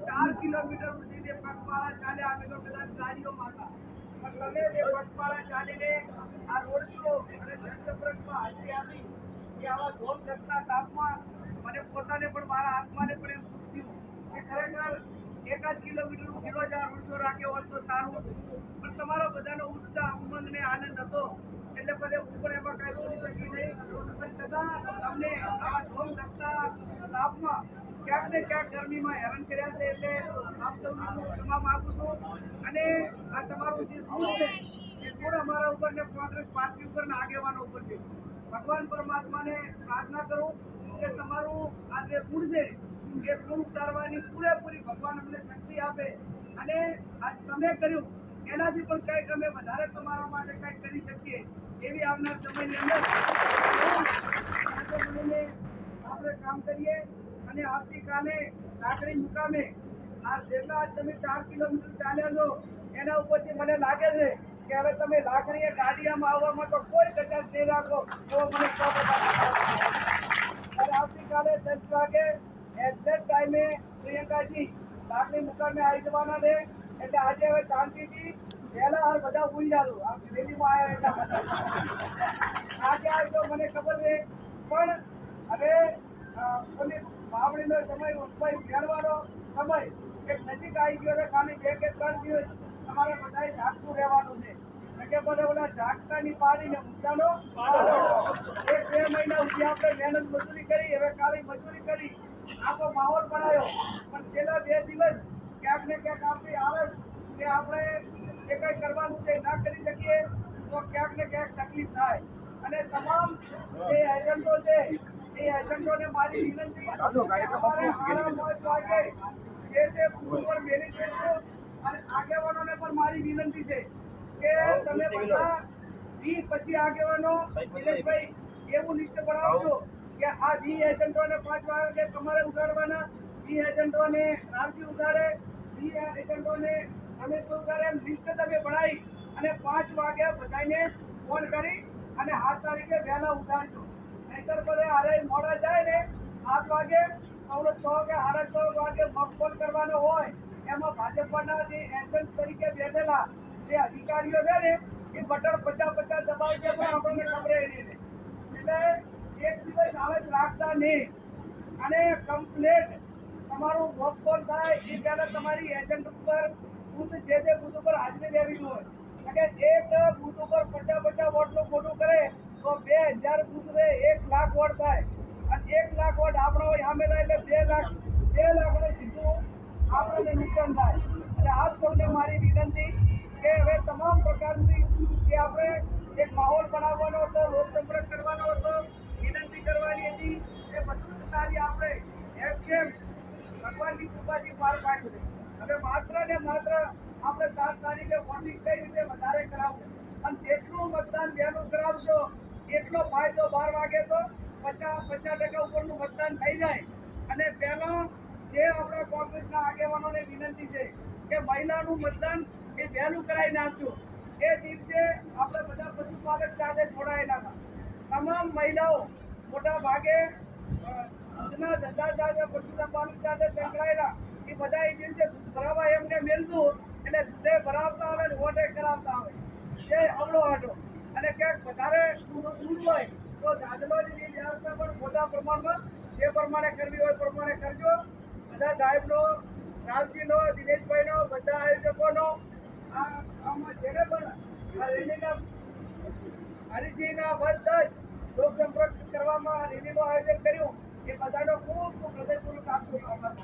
ચાર કિલોમીટર સુધી જે પગપાળા ચાલ્યા અમે તો કદાચ ગાડીઓ હતા પણ તમે જે પગપાળા ચાલીને આ રોડ શો અને જનસંપર્કમાં હાજરી આપી કે આવા ધોમ ધકતા તાપમાં મને પોતાને પણ મારા આત્માને પણ એમ થયું કે ખરેખર એકાદ કિલોમીટર કિલો જ આ રાખ્યો હોત તો સારું પણ તમારા બધાનો ઉત્સાહ, ઉમંગ ને આનંદ હતો. એટલે બધે ઉપર એમાં કાંઈ બોલી શકી નહીં છતાં તમને આવા ધોમ ધકતા તાપમાં ક્યાંક ને ક્યાંક ગરમીમાં હેરાન કર્યા છે એટલે આપ સૌને હું ક્ષમા માગું છું. અને આ તમારું જે ઋણ છે, એ ઋણ અમારા ઉપર ને કોંગ્રેસ પાર્ટી ઉપર ને આગેવાનો ઉપર છે. ભગવાન પરમાત્માને પ્રાર્થના કરું કે તમારું આ જે ગુણ છે, એ ગુણ ઉતારવાની પૂરેપૂરી ભગવાન અમને શક્તિ આપે. અને આ તમે કર્યું, એનાથી પણ કંઈક અમે વધારે તમારા માટે કંઈક કરી શકીએ એવી આવનાર સમયની અંદર આપણે કામ કરીએ અને આવતીકાલે લાકડી મુકામે આ જેટલા તમે ચાર કિલોમીટર ચાલ્યા છો, એના ઉપરથી મને લાગે છે કે હવે તમે લાકડીએ ગાડીયામાં આવવામાં તો કોઈ કચાશ નહીં રાખો, એવો મને અને દસ વાગે એક્ઝેક્ટ ટાઈમે પ્રિયંકાજી લાકડી મુકામે આવી જવાના છે. એટલે આજે હવે શાંતિથી પહેલા હાર બધા ભૂલી જાજો. આ રેલીમાં આવ્યા એટલા બધા. આજે આવશો મને ખબર છે. પણ હવે ઓલી વાવણીનો સમય ઉત્સવ ફેરવાનો સમય એક નજીક આવી ગયો છે. ખાલી બે કે ત્રણ દિવસ તમારે બધાએ જાગતું રહેવાનું છે. એટલે કે બધા ઓલા જાગતાની પાડીને મુદ્દાનો એક બે મહિના સુધી આપણે મહેનત મજૂરી કરી હવે કાળી મજૂરી કરી. આખો માહોલ બનાવ્યો. પણ છેલ્લા બે દિવસ ક્યાંક ને ક્યાંક આપણી આળસ કે આપણે જે કંઈ કરવાનું છે ના કરી શકીએ તો ક્યાંક ને ક્યાંક તકલીફ થાય. અને તમામ જે એજન્ટો છે એ એજન્ટોને મારી વિનંતી કે અમારે વાગે જે તે બૂથ પર મેલી જઈશું અને આગેવાનોને પણ મારી વિનંતી છે કે તમે બધા વીસ પછી આગેવાનો નિલેશભાઈ એવું લિસ્ટ બનાવજો કે આ વી એજન્ટોને પાંચ વાગે તમારે ઉગાડવાના વી એજન્ટોને રામજી ઉગાડે વી એજન્ટોને રમેશ ઉગાડે એમ લિસ્ટ તમે બનાવી અને પાંચ વાગે બધાને ફોન કરી અને આઠ તારીખે વહેલા ઉગાડજો. નહીતર બધે હારે મોડા જાય ને આઠ વાગે સૌનો છ કે સાડા છ વાગે મગફોન કરવાનો હોય એમાં ભાજપના જે એજન્ટ તરીકે બેઠેલા જે અધિકારીઓ છે ને, એ બટન પચાસ પચાસ દબાવે છે પણ આપણને ખબર એટલે એક દિવસ આવે રાખતા નહીં. અને કમ્પ્લેટ તમારું મગફોન થાય, એ પહેલાં તમારી એજન્ટ ઉપર બુથ જે તે બુથ ઉપર હાજરી લેવી હોય. એટલે એક બુથ ઉપર પચાસ પચાસ વોટનું ખોટું કરે તો બે હજાર બુથ રે એક લાખ વોટ થાય અને એક લાખ વોટ આપણો સામે થાય એટલે બે લાખ બે લાખ સીધું આપણને નુકસાન થાય એટલે આપ સૌને મારી વિનંતી કે હવે તમામ પ્રકારની જે આપણે એક માહોલ બનાવવાનો હતો લોક સંપર્ક કરવાનો હતો, વિનંતી કરવાની હતી, એ બધું કાર્ય આપણે એમ કેમ ભગવાનની કૃપાથી પાર પાડ્યું છે. હવે માત્ર ને માત્ર આપણે સાત તારીખે વોટિંગ કઈ રીતે વધારે કરાવવું? અને જેટલું મતદાન વહેલું કરાવશો, એટલો ફાયદો બાર વાગે તો પચાસ પચાસ ટકા ઉપરનું મતદાન થઈ જાય. અને પહેલો જે આપણા કોંગ્રેસના આગેવાનોને વિનંતી છે કે મહિલાનું મતદાન એ વહેલું કરાવી નાખજો. આપણે બધા પશુપાલક સાથે જોડાયેલા તમામ મહિલાઓ મોટા ભાગે ધંધા સાથે પશુપાલક સાથે સંકળાયેલા. એ બધા એ દૂધ ભરાવા એમને મેળવું એટલે દૂધે ભરાવતા આવે ને વોટે કરાવતા આવે એ અવળો આટો અને ક્યાંક વધારે દૂધ હોય તો દાદલોની વ્યવસ્થા પણ મોટા પ્રમાણમાં જે પ્રમાણે કરવી હોય પ્રમાણે કરજો. બધા સાહેબનો રામજીનો દિનેશભાઈનો, બધા આયોજકોનો, આ, આમાં જેને પણ હરિસિંહના વર્ષ જ લોક સંપર્ક કરવામાં રેલીનું આયોજન કર્યું. એ બધાનો ખૂબ ખૂબ હૃદયપૂર્વક આપ સૌનો આભાર